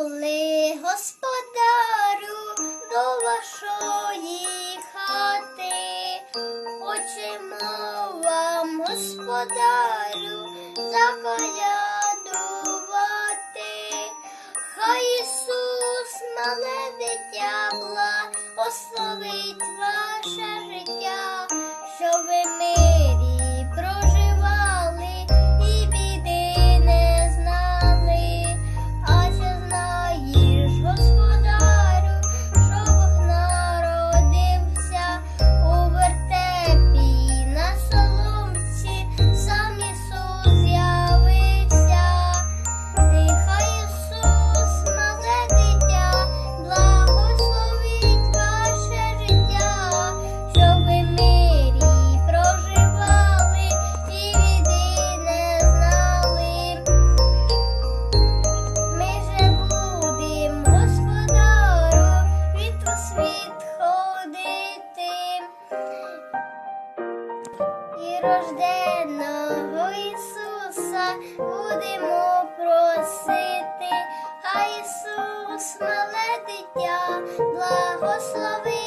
коли господарю до вашої хати, хочемо вам, господарю, заколядувати, хай Ісус, мале дитя, благословить вас. Рожденного Ісуса будемо просити, а Ісус, мале дитя, благослови.